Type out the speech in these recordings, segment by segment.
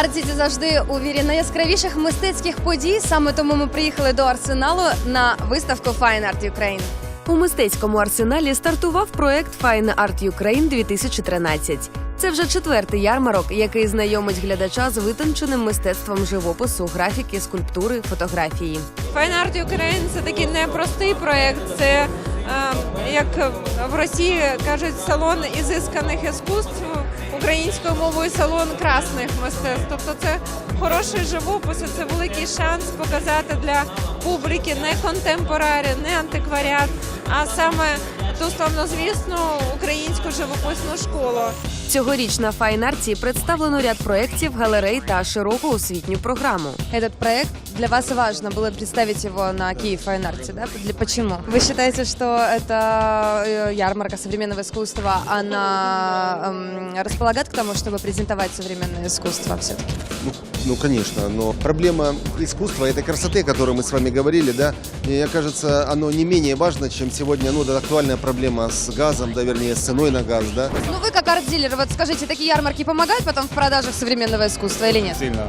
Арт-Сіті завжди у вірі найяскравіших мистецьких подій. Саме тому ми приїхали до арсеналу на виставку Fine Art Ukraine. У мистецькому арсеналі стартував проект Fine Art Ukraine 2013. Це вже четвертий ярмарок, який знайомить глядача з витонченим мистецтвом живопису, графіки, скульптури, фотографії. Fine Art Ukraine – це такий непростий проєкт. Це е, як в Росії кажуть, салон ізисканих іскусств, українською мовою салон красних мистецтв. Тобто це хороший живопис, це великий шанс показати для публіки не контемпорарі, не антикваріат, а саме ту славнозвісну українську живописну школу. Цьогоріч на Fine Art представлено ряд проєктів, галерей та широку освітню програму. Этот проект для вас важно было представить его на Киев Fine Art, да? Для, почему? Вы считаете, что это э, ярмарка современного искусства, она эм, располагает к тому, чтобы презентовать современное искусство все-таки? Ну, конечно, но проблема искусства, этой красоты, о которой мы с вами говорили, да, мне кажется, оно не менее важно, чем сегодня, ну, да, актуальная проблема с газом, да, вернее, с ценой на газ, да. Ну вы как арт-дилер, вот скажите, такие ярмарки помогают потом в продажах современного искусства или нет? Сильно.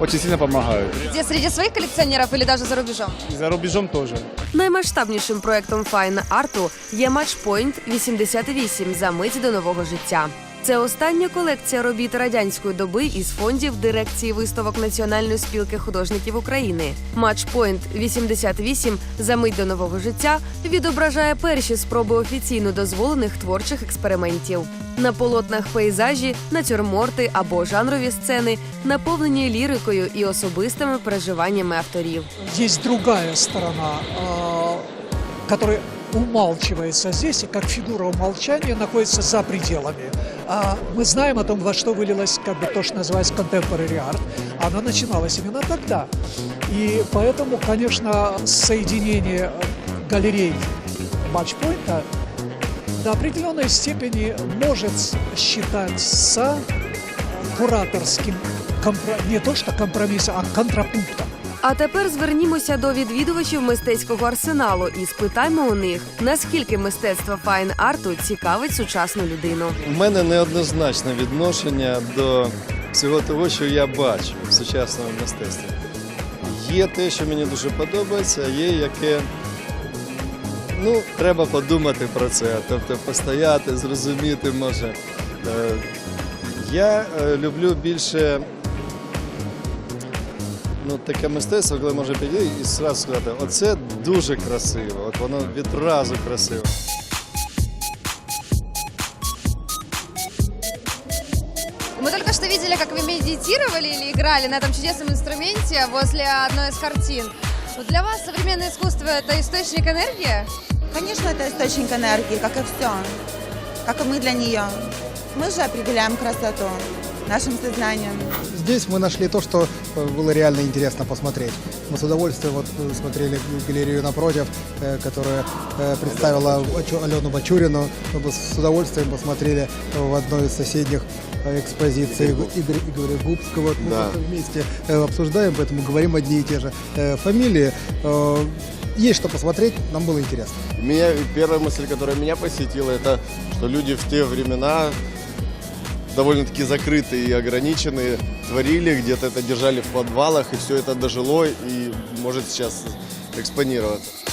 Очень сильно помогают. Где среди своих коллекционеров или даже за рубежом? За рубежом тоже. Наймасштабнішим проектом Fine Art є Matchpoint 88 за мить до нового життя. Це остання колекція робіт радянської доби із фондів дирекції виставок Національної спілки художників України. Matchpoint 88 за мить до нового життя відображає перші спроби офіційно дозволених творчих експериментів. На полотнах пейзажі, натюрморти або жанрові сцени, наповнені лірикою і особистими переживаннями авторів. есть другая сторона, а, которая умалчивается здесь, и как фигура умолчания находится за пределами. А Мы знаем о том, во что вылилось как бы то, что называется contemporary art. Она начиналась именно тогда. И поэтому, конечно, соединение галерей матчпоинта до определенной степени может считаться кураторским не то что компромиссом, а контрапунктом. А тепер звернімося до відвідувачів мистецького арсеналу і спитаймо у них, наскільки мистецтво файн-арту цікавить сучасну людину. У мене неоднозначне відношення до всього того, що я бачу в сучасному мистецтві. Є те, що мені дуже подобається, є яке. Ну, треба подумати про це, тобто постояти, зрозуміти може. Е, Я е, люблю більше ну, таке мистецтво, коли може підійти і зразу сказати, оце дуже красиво, от воно відразу красиво. Мы только что видели, как вы медитировали или играли на этом чудесном инструменте возле одной из картин. Вот для вас современное искусство – это источник энергии? Конечно, это источник энергии, как и все. Как и мы для нее. Мы же определяем красоту нашим сознанием. Здесь мы нашли то, что э, было реально интересно посмотреть. Мы с удовольствием вот э, смотрели галерею напротив, э, которая представила Алену Бачурину. Мы с удовольствием посмотрели в одной из соседних э, экспозиций Игоря, Игоря Губского. Мы Да. вместе обсуждаем, поэтому говорим одни и те же фамилии. Есть что посмотреть, нам было интересно. Меня, первая мысль, которая меня посетила, это что люди в те времена довольно-таки закрытые и ограниченные творили, где-то это держали в подвалах, и все это дожило и может сейчас экспонироваться.